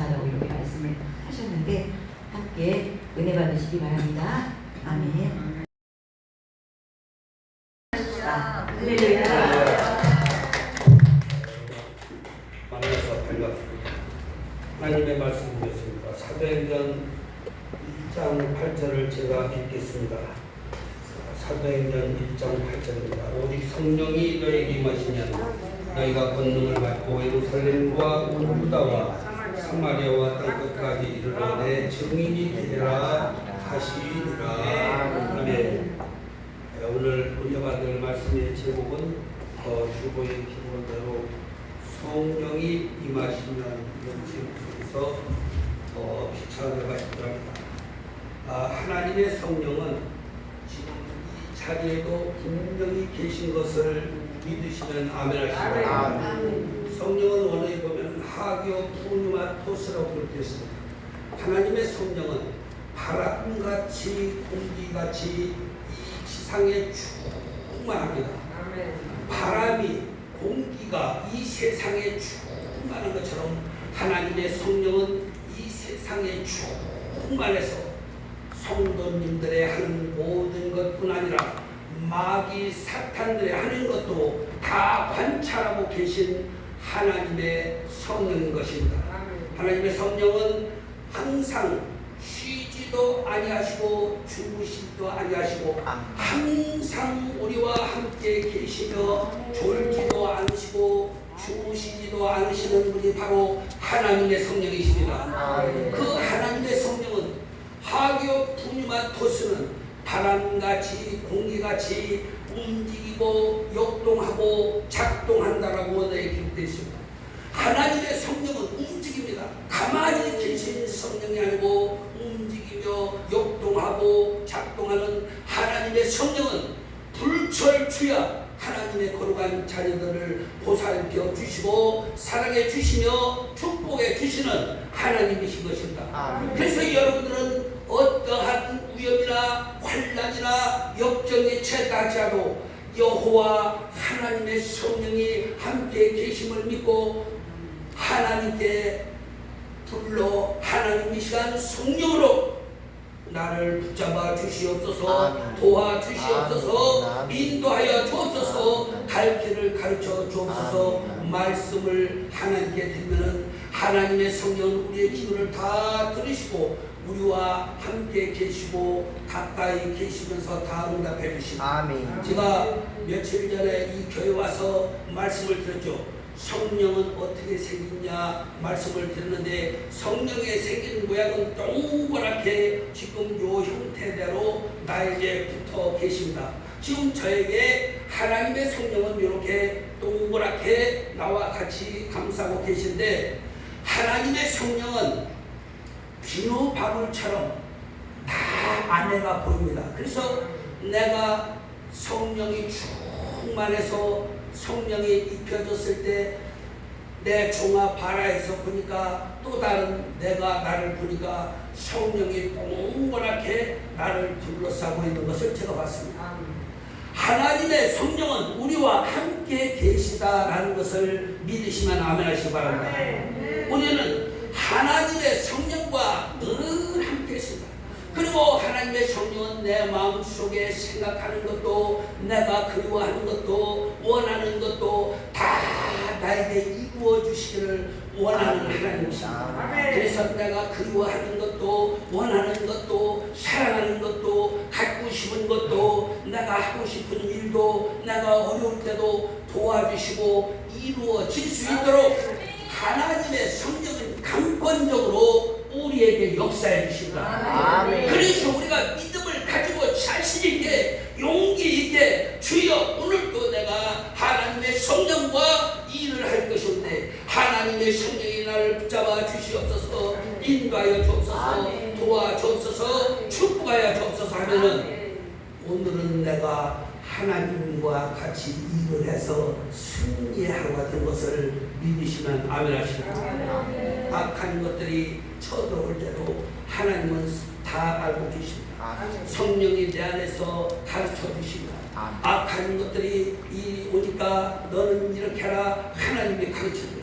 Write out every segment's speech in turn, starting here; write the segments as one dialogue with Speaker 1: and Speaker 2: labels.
Speaker 1: 감사하다고 이렇게 말씀을 하셨는데 함께 은혜 받으시기 바랍니다. 아멘.
Speaker 2: 사마리아와 땅 끝까지 이르러 내 증인이 되리라 하시니라. 아멘. 네, 오늘 은혜받을 말씀의 제목은 어, 주보의 기본대로 성령이 임하시면 이런 제목에서 어, 비춰내가 있더랍니다. 아, 하나님의 성령은 지금 이 자리에도 분명히 계신 것을 믿으시면 아멘 하시기 성령은 원어 에 보면 하교 분유와 토스라고 그렇게 했습니다. 하나님의 성령은 바람같이 공기같이 이 지상에 충만합니다. 바람이 공기가 이 세상에 충만한 것처럼 하나님의 성령은 이 세상에 충만해서 성도님들의 하는 모든 것뿐 아니라 마귀 사탄들의 하는 것도 다 관찰하고 계신 하나님의 성령인 것입니다. 하나님의 성령은 항상 쉬지도 아니하시고 주무시지도 아니하시고 항상 우리와 함께 계시며 졸지도 않으시고 주무시지도 않으시는 분이 바로 하나님의 성령이십니다. 그 하나님의 성령은 하교 분유와 토스는 바람같이 공기같이 움직이고 역동하고 작동한다라고 원어에 기록되어 있습니다. 하나님의 성령은 움직입니다. 가만히 계신 성령이 아니고 움직이며 역동하고 작동하는 하나님의 성령은 불철주야 하나님의 거룩한 자녀들을 보살펴 주시고 사랑해 주시며 축복해 주시는 하나님이신 것입니다. 그래서 여러분들은 어떠한 위험이나 환란이나 역경에 처하지않도 여호와 하나님의 성령이 함께 계심을 믿고 하나님께 불러 하나님 이 시간 성령으로 나를 붙잡아 주시옵소서
Speaker 3: 아멘.
Speaker 2: 도와 주시옵소서
Speaker 3: 아멘.
Speaker 2: 인도하여 주옵소서 갈 길을 가르쳐 주옵소서
Speaker 3: 아멘.
Speaker 2: 말씀을 하나님께 드리면 하나님의 성령 우리의 기도를 다 들으시고 우리와 함께 계시고 가까이 계시면서 다 응답해 주시고
Speaker 3: 아멘.
Speaker 2: 제가 며칠 전에 이 교회 와서 말씀을 드렸죠. 성령은 어떻게 생겼냐 말씀을 드렸는데 성령의 생긴 모양은 동그랗게 지금 요 형태대로 나에게 붙어 계십니다. 지금 저에게 하나님의 성령은 이렇게 동그랗게 나와 같이 감싸고 계신데 하나님의 성령은 비누바울처럼 다 안에가 보입니다. 그래서 내가 성령이 충만해서 성령이 입혀졌을 때 내 종아 바라에서 보니까 또 다른 내가 나를 보니까 성령이 동그랗게 나를 둘러싸고 있는 것을 제가 봤습니다. 하나님의 성령은 우리와 함께 계시다라는 것을 믿으시면 아멘 하시기 바랍니다. 우리는 하나님의 성령과 늘 함께 있습니다. 그리고 하나님의 성령은 내 마음 속에 생각하는 것도 내가 그리워하는 것도 원하는 것도 다 나에게 이루어 주시기를 원하는 하나님이십니다. 그래서 내가 그리워하는 것도 원하는 것도 사랑하는 것도 갖고 싶은 것도 내가 하고 싶은 일도 내가 어려울 때도 도와주시고 이루어질 수 있도록 하나님의 성령은 강권적으로 우리에게 역사해 주신다.
Speaker 3: 아멘.
Speaker 2: 그래서 우리가 믿음을 가지고 자신 있게 용기 있게 주여 오늘도 내가 하나님의 성령과 일을 할 것인데 하나님의 성령이 나를 붙잡아 주시옵소서 인도하여 주옵소서. 도와주옵소서 축복하여 주옵소서 하면은 오늘은 내가 하나님과 같이 일을 해서 승리하고 같은 것을 믿으시면 아멘 하시라. 악한 것들이 쳐들어올 때도 하나님은 다 알고 계십니다. 성령이 내 안에서 가르쳐 주십니다. 악한 것들이 이 오니까 너는 이렇게 해라 하나님이 가르쳐 줘요.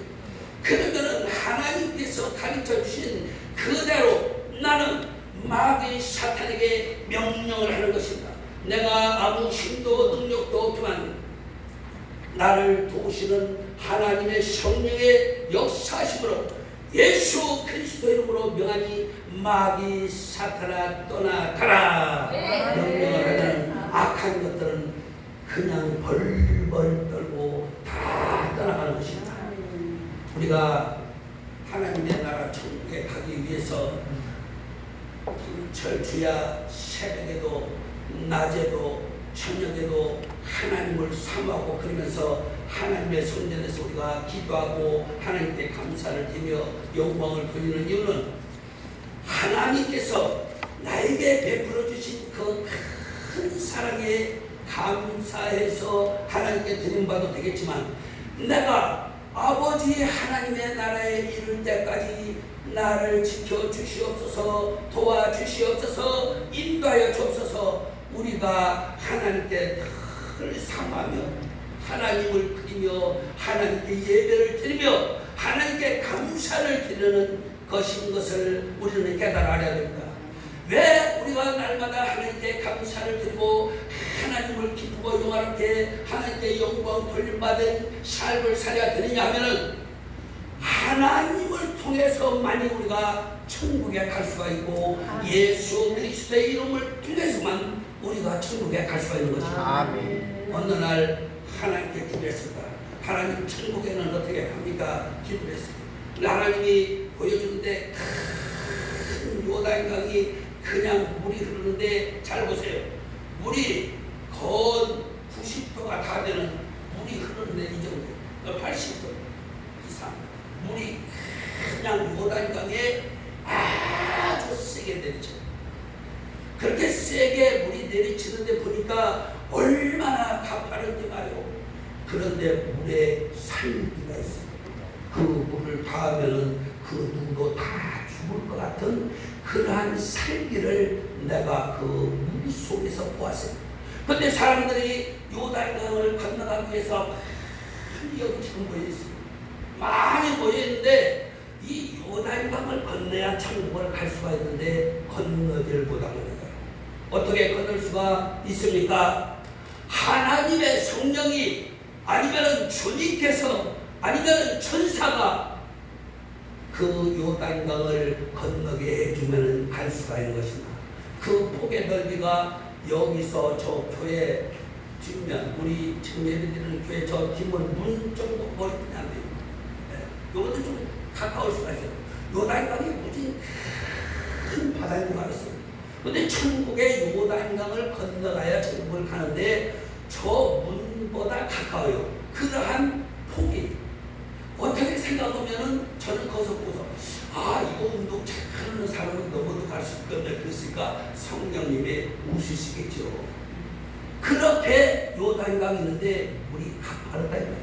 Speaker 2: 그러면은 하나님께서 가르쳐 주신 그대로 나는 마귀 사탄에게 명령을 하는 것입니다. 내가 아무 힘도 능력도 없지만 나를 도우시는 하나님의 성령의 역사심으로 예수 그리스도 이름으로 명하니 마귀 사탄아 떠나가라
Speaker 3: 네.
Speaker 2: 명령을 하는 악한 것들은 그냥 벌벌 떨고 다 떠나가는 것입니다. 우리가 하나님의 나라 천국에 가기 위해서 철주야 새벽에도 낮에도 저녁에도 하나님을 사모하고 그러면서 하나님의 성전에서 우리가 기도하고 하나님께 감사를 드리며 영광을 돌리는 이유는 하나님께서 나에게 베풀어 주신 그 큰 사랑에 감사해서 하나님께 드린 바도 되겠지만 내가 아버지 하나님의 나라에 이를 때까지 나를 지켜 주시옵소서 도와 주시옵소서 인도하여 주옵소서 우리가 하나님께 늘 사모하며 하나님을 그리며 하나님께 예배를 드리며 하나님께 감사를 드리는 것인 것을 우리는 깨달아야 됩니다. 왜 우리가 날마다 하나님께 감사를 드리고 하나님을 기쁘고 영화롭게 하나님께 영광 돌림받은 삶을 살아야 되느냐 하면은 하나님을 통해서만이 우리가 천국에 갈 수가 있고 예수 그리스도의 이름을 통해서만 우리가 천국에 갈 수가 있는 것입니다.
Speaker 4: 아멘.
Speaker 2: 어느 날 하나님께 기도했습니다. 하나님 천국에는 어떻게 합니까? 근데 하나님이 보여주는데 큰 요단강이 그냥 물이 흐르는데 잘 보세요. 물이 건 90도가 다 되는 물이 흐르는데 이 정도, 80도 이상 물이 그냥 요단강에 아주 세게 내리쳐요. 그렇게 세게 물이 내리치는데 보니까 얼마나 가파른지 말이요. 그런데 물에 살기가 있어요. 그 물을 닿으면은 그 누구도 다 죽을 것 같은 그러한 살기를 내가 그물 속에서 보았어요. 근데 사람들이 요단강을 건너가기 위해서 많이 여기 지금 모여 있어요. 많이 모여 있는데 이 요단강을 건너야 천국을 갈 수가 있는데 있는 거예요. 어떻게 건널 수가 있습니까? 하나님의 성령이 아니면은 주님께서 아니면은 천사가 그 요단강을 건너게 해주면 갈 수가 있는 것입니다. 그 폭의 넓이가 여기서 저 교회 뒷면 우리 예배드리는 교회 저 뒷문 문 정도 안 돼요. 네. 요것도 좀 가까울 수가 있어요. 요단강이 무지 큰 바다인 줄 알았어요. 근데 천국의 요단강을 건너가야 천국을 가는데 저 문보다 가까워요. 그러한 폭이 어떻게 생각하면은 저는 거기서 보고서 아 이거 운동 잘하는 사람은 너무도 갈 수 있겠네 그랬으니까 성령님이 웃으시겠죠. 그렇게 요단강이 있는데 물이 가파르다 이 말이에요.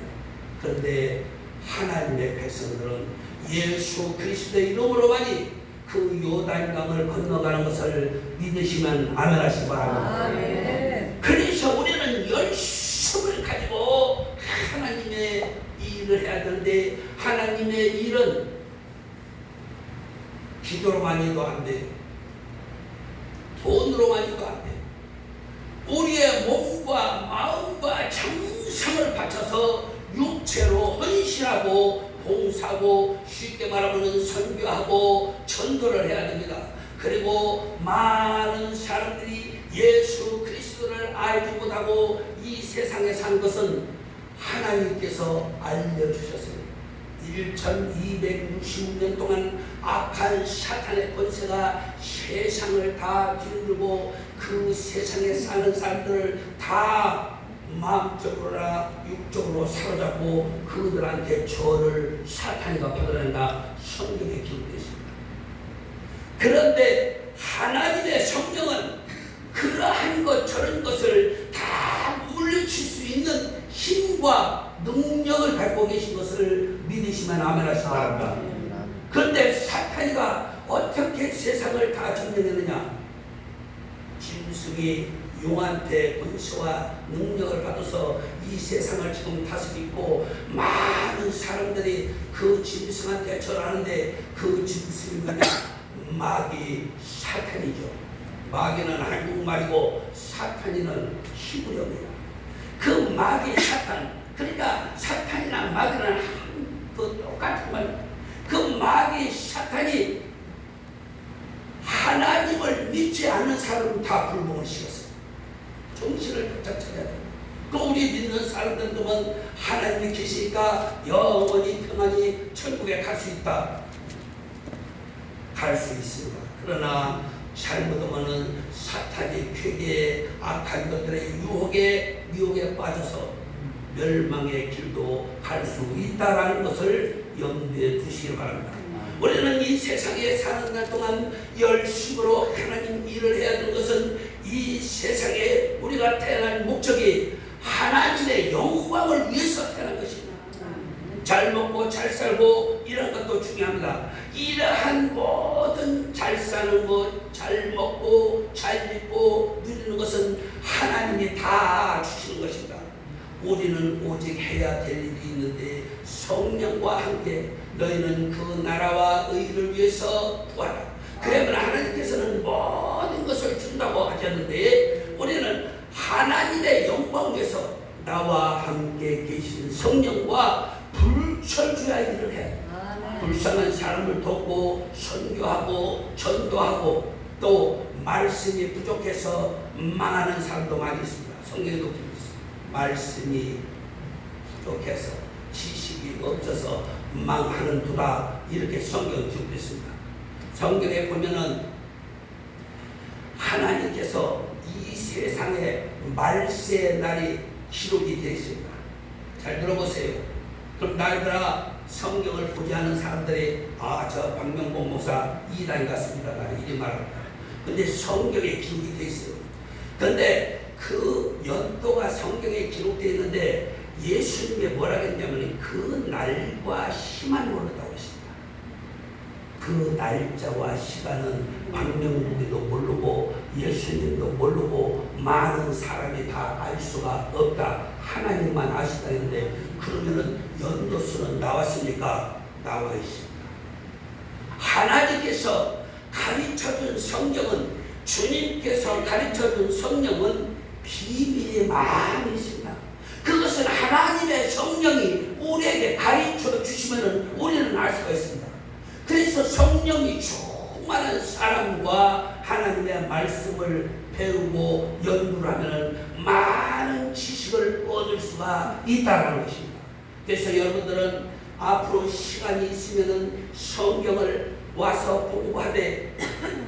Speaker 2: 그런데 하나님의 백성들은 예수 그리스도의 이름으로만이 그 요단강을 건너가는 것을 믿으시면 아멘하시기 바랍니다.
Speaker 3: 아멘.
Speaker 2: 그래서 우리는 열심을 가지고 하나님의 일을 해야 되는데 하나님의 일은 기도로만 해도 안 돼. 돈으로만 해도 안 돼. 우리의 몸과 마음과 정성을 바쳐서 육체로 헌신하고 봉사하고 쉽게 말하면 선교하고 전도를 해야 됩니다. 그리고 많은 사람들이 예수 그리스도를 알지 못하고 이 세상에 산 것은 하나님께서 알려주셨습니다. 1260년 동안 악한 사탄의 권세가 세상을 다 뒤흔들고 그 세상에 사는 사람들을 다 마음적으로나 육적으로 사로잡고 그들한테 죄를 사탄이가 받아낸다 성경에 기록되어 있습니다. 그런데 하나님의 성령은 그러한 것 저런 것을 다 물리칠 수 있는 힘과 능력을 갖고 계신 것을 믿으시면 아멘 하시기 바랍니다. 그런데 사탄이가 어떻게 세상을 다 점령했느냐? 짐승이 용한테 권세와 능력을 받아서 이 세상을 지금 다스리고 많은 사람들이 그 짐승한테 절하는데 그 짐승이 뭐냐 마귀 사탄이죠 마귀는 한국말이고 사탄이는 히브리어입니다 그 마귀 사탄 그러니까 사탄이나 마귀는 한그 똑같은 말 그 마귀 사탄이 하나님을 믿지 않는 사람은 다 불멍을 시켰어요. 정신을 바짝 차려야 돼요. 또 우리 믿는 사람들은 하나님이 계시니까 영원히 평안히 천국에 갈 수 있다. 갈 수 있습니다. 그러나 잘못하면은 사탄의 괴계에 악한 것들의 유혹에 미혹에 빠져서 멸망의 길도 갈 수 있다라는 것을 염두에 두시기 바랍니다. 우리는 이 세상에 사는 날 동안 열심으로 하나님 일을 해야 되는 것은 이 세상에 우리가 태어난 목적이 하나님의 영광을 위해서 태어난 것입니다. 잘 먹고 잘 살고 이런 것도 중요합니다. 이러한 모든 잘 사는 것, 잘 먹고 잘 입고 누리는 것은 하나님이 다 것입니다. 우리는 오직 해야 될 일이 있는데 성령과 함께 너희는 그 나라와 의를 위해서 구하라. 그러면 하나님께서는 모든 것을 준다고 하셨는데 우리는 하나님의 영광 위해서 나와 함께 계신 성령과 불철주야 일을 돼. 불쌍한 사람을 돕고 선교하고 전도하고 또 말씀이 부족해서 망하는 사람도 많이 있습니다. 성경에도. 말씀이 부족해서 지식이 없어서 망하는 도다 이렇게 성경 기록했습니다. 성경에 보면은 하나님께서 이 세상에 말세 날이 기록이 되어 있습니다. 잘 들어보세요. 그럼 날들아 성경을 보지 않은 사람들이 아 저 박명복 목사 이단 같습니다. 이리 말합니다. 근데 성경에 기록이 되어 있어요. 근데 그 연도가 성경에 기록되어 있는데 예수님이 뭐라 했냐면 그 날과 시만 모른다고 했습니다. 그 날짜와 시간은 박명국이도 모르고 예수님도 모르고 많은 사람이 다 알 수가 없다. 하나님만 아시다 했는데 그러면은 연도수는 나왔습니까? 나와 있습니다. 하나님께서 가르쳐준 성경은 주님께서 가르쳐준 성령은 비밀이 많이 있습니다. 그것은 하나님의 성령이 우리에게 가르쳐 주시면 우리는 알 수가 있습니다. 그래서 성령이 충만한 사람과 하나님의 말씀을 배우고 연구를 하면 많은 지식을 얻을 수가 있다는 것입니다. 그래서 여러분들은 앞으로 시간이 있으면 성경을 와서 공부하되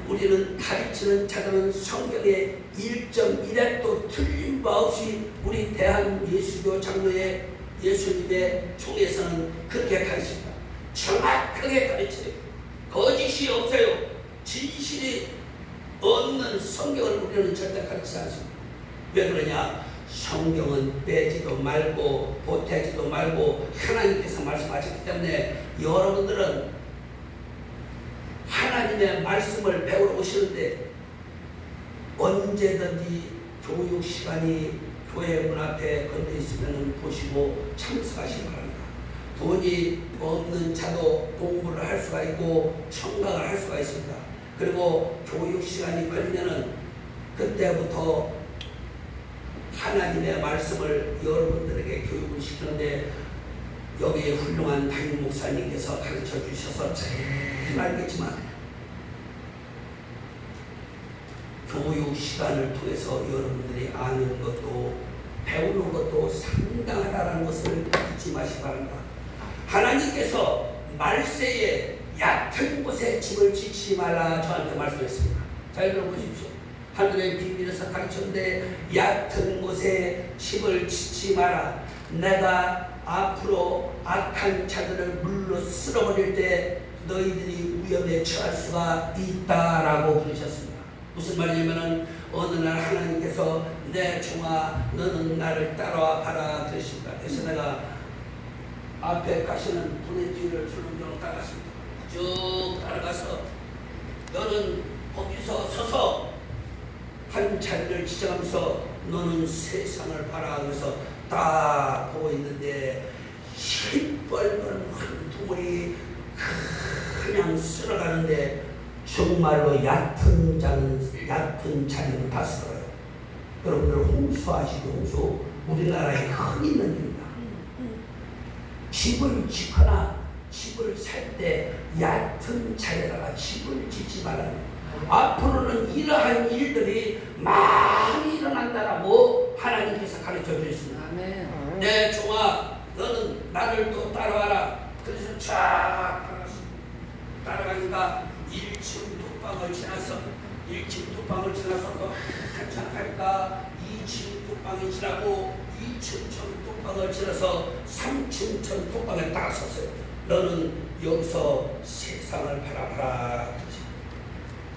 Speaker 2: 우리는 가르치는 자들은 성경의 1.1핵도 틀린 바 없이 우리 대한 예수교 장로의 예수님의 총에서는 그렇게 가르칩니다. 정확하게 가르쳐요. 거짓이 없어요. 진실이 없는 성경을 우리는 절대 가르치지 않습니다. 왜 그러냐? 성경은 빼지도 말고 보태지도 말고 하나님께서 말씀하셨기 때문에 여러분들은 하나님의 말씀을 배우러 오시는데 언제든지 교육 시간이 교회 문 앞에 걸려 있으면 보시고 참석하시기 바랍니다. 돈이 없는 자도 공부를 할 수가 있고 청각을 할 수가 있습니다. 그리고 교육 시간이 걸리면은 그때부터 하나님의 말씀을 여러분들에게 교육을 시키는데 여기 에 훌륭한 담임 목사님께서 가르쳐 주셔서 잘 알겠지만 교육 시간을 통해서 여러분들이 아는 것도 배우는 것도 상당하다는 것을 잊지 마시기 바랍니다. 하나님께서 말세에 얕은 곳에 집을 짓지 말라 저한테 말씀했습니다. 잘 들어보십시오. 하늘의 비밀에서 가르쳤는데 얕은 곳에 집을 짓지 마라. 내가 앞으로 악한 자들을 물로 쓸어버릴 때 너희들이 위험에 처할 수가 있다라고 부르셨습니다. 무슨 말이냐면은 어느 날 하나님께서 내 종아 너는 나를 따라와 가라 그러십니다. 그래서 내가 앞에 가시는 분의 뒤를 출렁출렁 따랐습니다. 쭉 따라가서 너는 거기서 서서 한 자리를 지정하면서 너는 세상을 바라면서 딱 보고 있는데 시뻘건 한 두물이 그냥 쓸어가는데 정말로 얕은 자는 얕은 자리는 다 쓸어요. 여러분들 홍수 아시죠? 홍수 우리나라에 흔히 있는 일입니다. 집을 짓거나 집을 살 때 얕은 자리에다가 집을 짓지 말라는. 앞으로는 이러한 일들이 많이 일어난다라고 하나님께서 가르쳐 주셨습니다. 내 종아 너는 나를 또 따라와라 그래서 쫙 따라가니까 1층 뚝방을 지나서 1층 뚝방을 지나서 또 한참 갈까 2층 뚝방이 지나고 2층 전 뚝방을 지나서 3층 전 뚝방에 딱 섰어요 너는 여기서 세상을 바라봐라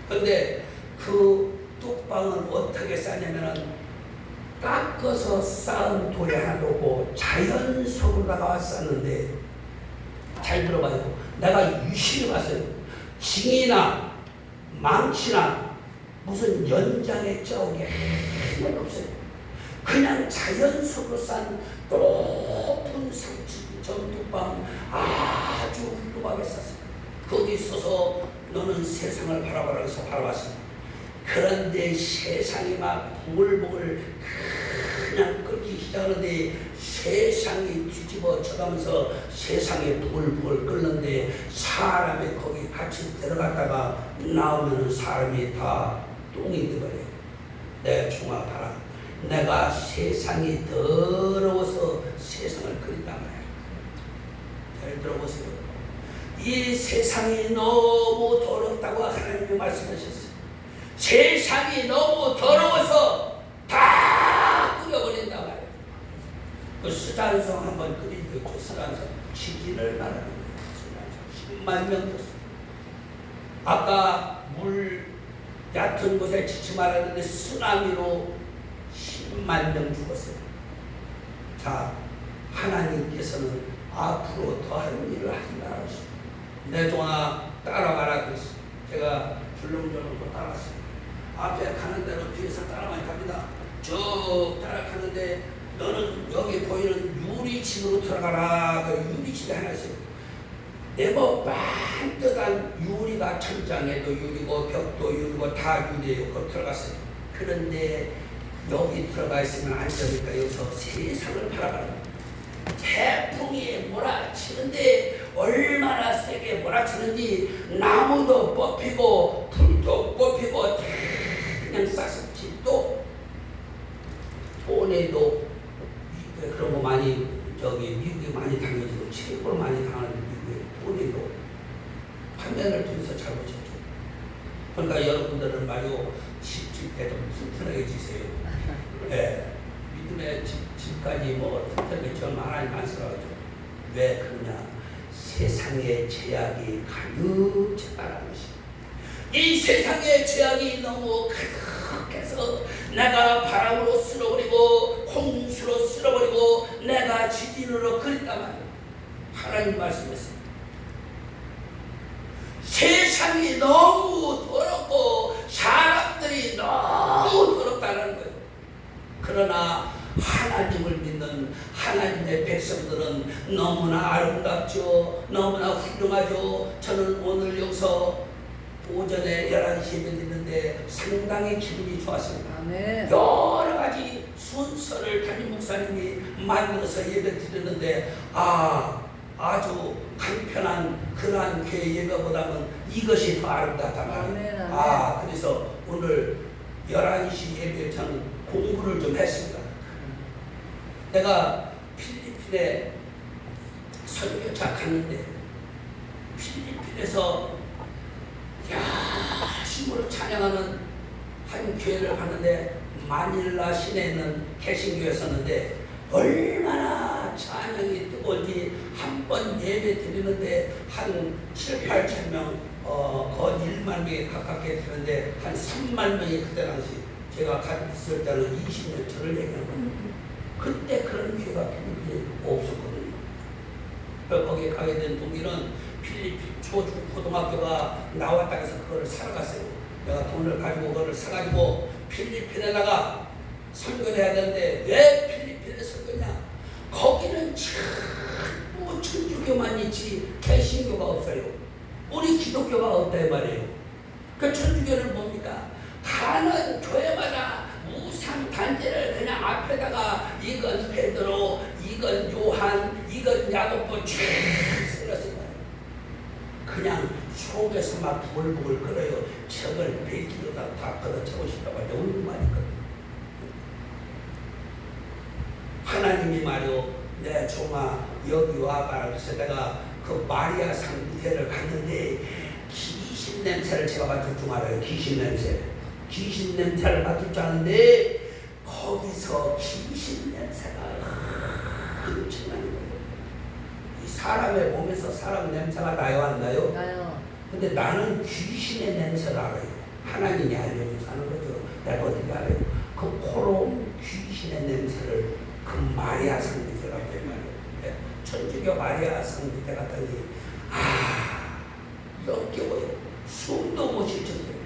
Speaker 2: 근데 그 뚝방은 어떻게 쌓냐면은 깎아서 쌓은 돌이 하나 놓고 자연석으로다가 쌓는데 잘 들어봐요. 내가 유심히 봤어요. 징이나 망치나 무슨 연장의 자국이 하나도 없어요. 그냥 자연석으로 쌓은 높은 상층 전뚝방 아주 훌륭하게 쌌어요. 거기 있어서 너는 세상을 바라보라 해서 바라봤습니다. 그런데 세상이 막 부글부글 그냥 끓기 시작하는데 세상이 뒤집어 쳐가면서 세상이 부글부글 끓는데 사람이 거기 같이 들어갔다가 나오면 사람이 다 똥이 되버려요. 내 총아 봐라. 내가 세상이 더러워서 세상을 그린단 말이야. 잘 들어보세요. 이 세상이 너무 더럽다고 하나님이 말씀하셨어요. 세상이 너무 더러워서 다 끓여버린단 말이에요. 그 수단성 한번 끓이고 그 수단성 지진을 말하는 거예요. 수단성 10만 명. 아까 물 얕은 곳에 지치 말았는데 쓰나미로 10만 명 죽었어요. 자, 하나님께서는 앞으로 더한 일을 하신다고. 내 종아 따라가라 그랬어요. 제가 줄넘줄넘 따라갔어요. 앞에 가는 대로 뒤에서 따라만 갑니다. 쭉 따라가는데 너는 여기 보이는 유리집으로 들어가라. 그 유리집이 하나 있어요. 네모 반듯한 유리가 천장에도 유리고 벽도 유리고 다 유리예요. 그 들어갔어요. 그런데 여기 들어가 있으면 안 되니까 여기서 세상을 거예요. 태풍이 몰아치는데 얼마나 세게 몰아치는지 나무도 뽑히고 풀도 뽑히고 다 그냥 싹싹 집도 돈에도 많이 저기 미국에 많이 당해지고 최고로 많이 당하는 미국의 돈에도 판매를 통해서 잘못했죠. 그러니까 여러분들은 말이요 집질 때좀 튼튼하게 지세요. 예. 믿음의 집, 집까지 뭐 튼튼하게 좀 하나님 안쓰러워죠. 왜 그러냐? 세상의 제약이 가득 찼다는 것이. 이 세상의 죄악이 너무 가득해서 내가 바람으로 쓸어버리고 홍수로 쓸어버리고 내가 지진으로 그린단 말이에요. 하나님 말씀했어요. 세상이 너무 더럽고 사람들이 너무 더럽다는 거예요. 그러나 하나님을 믿는 하나님의 백성들은 너무나 아름답죠. 너무나 훌륭하죠. 저는 오늘 여기서 오전에 11시 예배 드렸는데 상당히 기분이 좋았습니다.
Speaker 3: 아멘.
Speaker 2: 여러 가지 순서를 담임 목사님이 만들어서 예배 드렸는데 아 아주 간편한 그러한 교회 예배보다는 이것이 더 아름답단
Speaker 3: 아멘,
Speaker 2: 말이에요.
Speaker 3: 아
Speaker 2: 그래서 오늘 11시 예배 저는 공부를 좀 했습니다. 내가 필리핀에 설교차 갔는데 필리핀에서 열심으로 찬양하는 한 교회를 봤는데 마닐라 시내에 있는 개신교였었는데 얼마나 찬양이 뜨거운지 한 번 예배 드리는데 한 7, 8천 명, 어, 거의 1만 명에 가깝게 되는데 한 3만 명이 그때 당시 제가 갔을 때는 20년 전을 얘기하는 거예요. 그때 그런 교회가 필리핀에 없었거든요. 그래서 거기에 가게 된 동기는 필리핀 초중 고등학교가 나왔다 해서 그거를 사러 갔어요. 내가 돈을 가지고 그거를 사가지고 필리핀에다가 선교를 해야 되는데 왜 필리핀에 선교냐? 거기는 전부 천주교만 있지 개신교가 없어요. 우리 기독교가 없다 이 말이에요. 그 천주교는 뭡니까? 가는 교회마다 우상 단체를 그냥 앞에다가 이건 베드로, 이건 요한, 이건 야고보 쭉 써놨어요. 그냥 속에서 막 부글부글 끓어요. 책을 베끼로다 다 걷어차고 싶다고 얼마나 있거든요. 하나님이 말이요, 내 종아 여기 와봐. 그래서 내가 그 마리아 상 밑에를 갔는데 귀신 냄새를 제가 맡을 줄 알아요. 귀신 냄새. 귀신 냄새를 맡을 줄 아는데 거기서 귀신 냄새가 엄청나는 거예요. 이 사람의 몸에서 사람 냄새가 나요 안 나요?
Speaker 3: 나요.
Speaker 2: 근데 나는 귀신의 냄새를 알아요. 하나님이 알려줘서 하는 거죠. 내가 어떻게 알아요? 그 코로 귀신의 냄새를 그 마리아 상 밑에 갔단 말이에요. 예, 천주교 마리아 상 밑에 갔더니 아 역겨워요. 숨도 못 쉴 정도예요.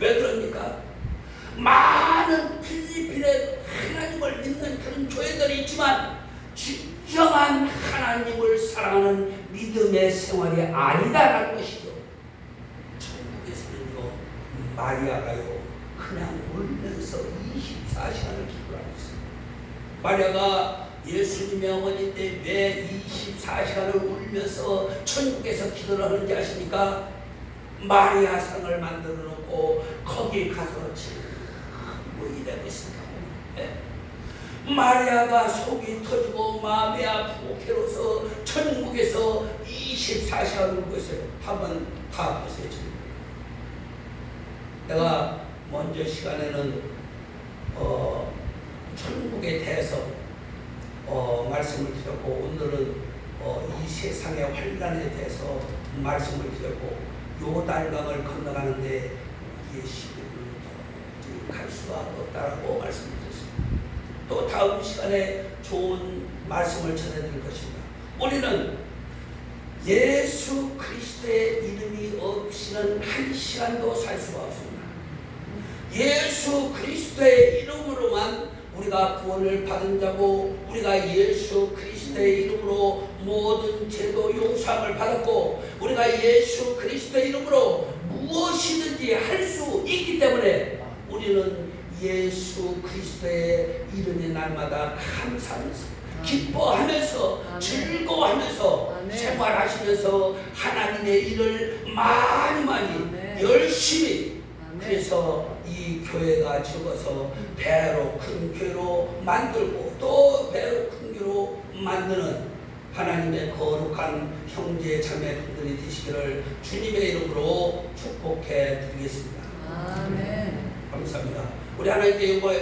Speaker 2: 왜 그럽니까? 많은 필리핀에 하나님을 믿는 그런 교회들이 있지만 진정한 하나님을 사랑하는 믿음의 생활이 아니다라는 것이죠. 천국에서는요, 마리아가요, 그냥 울면서 24시간을 기도를 하고 있어요. 마리아가 예수님의 어머니인데 왜 24시간을 울면서 천국에서 기도를 하는지 아십니까? 마리아 상을 만들어 놓고 거기 가서 전부 일하고 있습니다. 예. 마리아가 속이 터지고 마음이 아프고 괴로워서 천국에서 24시간 울고 있어요. 한번 다 보세요. 지금. 내가 먼저 시간에는 어, 천국에 대해서 어, 말씀을 드렸고 오늘은 어, 이 세상의 환란에 대해서 말씀을 드렸고 요달강을 건너가는데 시간을 갈 수가 없다라고 말씀드렸습니다. 또 다음 시간에 좋은 말씀을 전해드릴 것입니다. 우리는 예수 그리스도의 이름이 없이는 한 시간도 살 수가 없습니다. 예수 그리스도의 이름으로만 우리가 구원을 받은 자고 우리가 예수 그리스도의 이름으로 모든 죄도 용서함을 받았고 우리가 예수 그리스도의 이름으로 무엇이든지 할 수 있기 때문에 우리는 예수 그리스도의 이름의 날마다 감사하면서 기뻐하면서
Speaker 3: 아멘.
Speaker 2: 즐거워하면서
Speaker 3: 아멘.
Speaker 2: 생활하시면서 하나님의 일을 많이 많이
Speaker 3: 아멘.
Speaker 2: 열심히
Speaker 3: 아멘.
Speaker 2: 그래서 이 교회가 죽어서 배로 큰 교회로 만들고 또 배로 큰 교회로 만드는 하나님의 거룩한 형제 자매분들이 되시기를 주님의 이름으로 축복해 드리겠습니다.
Speaker 3: 아멘.
Speaker 2: 감사합니다. 우리 하나님께 영광